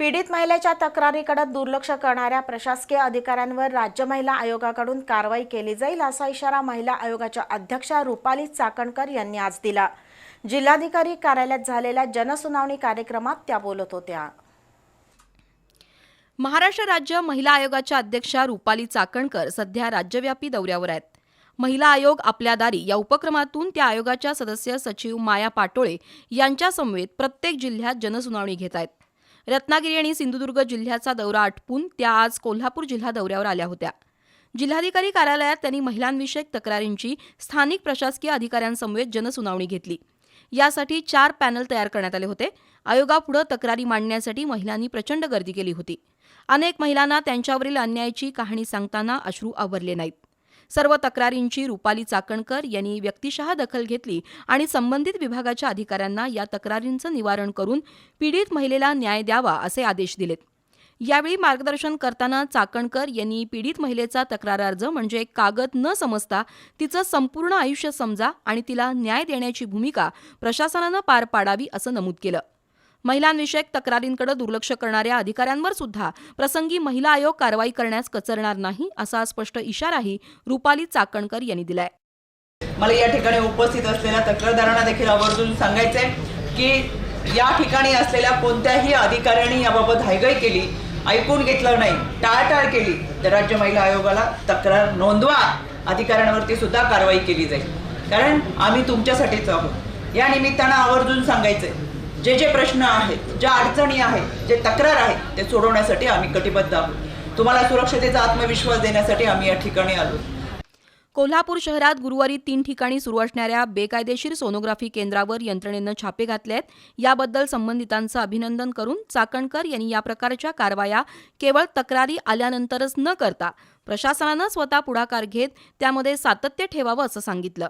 पीडित महिलेच्या तक्रारीकडे दुर्लक्ष करणाऱ्या प्रशासकीय अधिकाऱ्यांवर राज्य महिला आयोगाकडून कारवाई केली जाईल असा इशारा महिला आयोगाच्या अध्यक्षा रुपाली चाकणकर यांनी आज दिला. जिल्हाधिकारी कार्यालयात झालेल्या जनसुनावणी कार्यक्रमात त्या बोलत होत्या. महाराष्ट्र राज्य महिला आयोगाच्या अध्यक्षा रुपाली चाकणकर सध्या राज्यव्यापी दौऱ्यावर आहेत. महिला आयोग आपल्या दारी या उपक्रमातून त्या आयोगाच्या सदस्य सचिव माया पाटोळे यांच्यासमवेत प्रत्येक जिल्ह्यात जनसुनावणी घेत आहेत. रत्नागिरी आणि सिंधुदुर्ग जिल्ह्याचा दौरा आटपून त्या आज कोल्हापूर जिल्हा दौऱ्यावर आल्या होत्या. जिल्हाधिकारी कार्यालयात त्यांनी महिलांविषयक तक्रारींची स्थानिक प्रशासकीय अधिकाऱ्यांसमवेत जनसुनावणी घेतली. यासाठी चार पॅनल तयार करण्यात आले होते. आयोगापुढे तक्रारी मांडण्यासाठी महिलांनी प्रचंड गर्दी केली होती. अनेक महिलांना त्यांच्यावरील अन्यायाची कहाणी सांगताना अश्रू आवरले नाहीत. सर्व तक्रारींची रुपाली चाकणकर यांनी व्यक्तिशः दखल घेतली आणि संबंधित विभागाच्या अधिकाऱ्यांना या तक्रारींचं निवारण करून पीडित महिलेला न्याय द्यावा असे आदेश दिलेत. यावेळी मार्गदर्शन करताना चाकणकर यांनी पीडित महिलेचा तक्रार अर्ज म्हणजे कागद न समजता तिचं संपूर्ण आयुष्य समजा आणि तिला न्याय देण्याची भूमिका प्रशासनानं पार पाडावी असं नमूद केलं. महिलांविषयक तक्रारींकडे दुर्लक्ष करणाऱ्या अधिकाऱ्यांवर सुद्धा प्रसंगी महिला आयोग कारवाई करण्यास कचरणार नाही असा स्पष्ट इशाराही रुपाली चाकणकर यांनी दिलाय. मला या ठिकाणी उपस्थित असलेल्या तक्रारदारांना देखील आवर्जून सांगायचंय की या ठिकाणी असलेल्या कोणत्याही अधिकाऱ्यांनी याबाबत हायगय केली ऐकून घेतलं नाही टाळटाळ केली तर राज्य महिला आयोगाला तक्रार नोंदवा अधिकाऱ्यांवरती सुद्धा कारवाई केली जाईल. कारण आम्ही तुमच्यासाठीच आहोत. या निमित्तानं आवर्जून सांगायचंय जे जे प्रश्न आहेत ज्या अडचणी आहेत जे तक्रार आहेत ते सोडवण्यासाठी आम्ही कटिबद्ध आहोत. तुम्हाला सुरक्षतेचा आत्मविश्वास देण्यासाठी आम्ही या ठिकाणी आलो. कोल्हापूर शहरात गुरुवारी तीन ठिकाणी सुरू असणाऱ्या बेकायदेशीर सोनोग्राफी केंद्रावर यंत्रणेनं छापे घातले आहेत याबद्दल संबंधितांचं अभिनंदन करून चाकणकर यांनी या प्रकारच्या कारवाया केवळ तक्रारी आल्यानंतरच न करता प्रशासनानं स्वतः पुढाकार घेत त्यामध्ये सातत्य ठेवावं असं सांगितलं.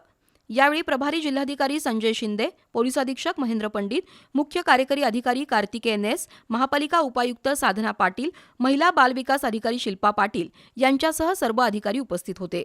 यावेळी प्रभारी जिल्हाधिकारी संजय शिंदे पोलीस अधीक्षक महेंद्र पंडित मुख्य कार्यकारी अधिकारी कार्तिके एन एस महापालिका उपायुक्त साधना पाटील महिला बालविकास अधिकारी शिल्पा पाटील यांच्यासह सर्व अधिकारी उपस्थित होते.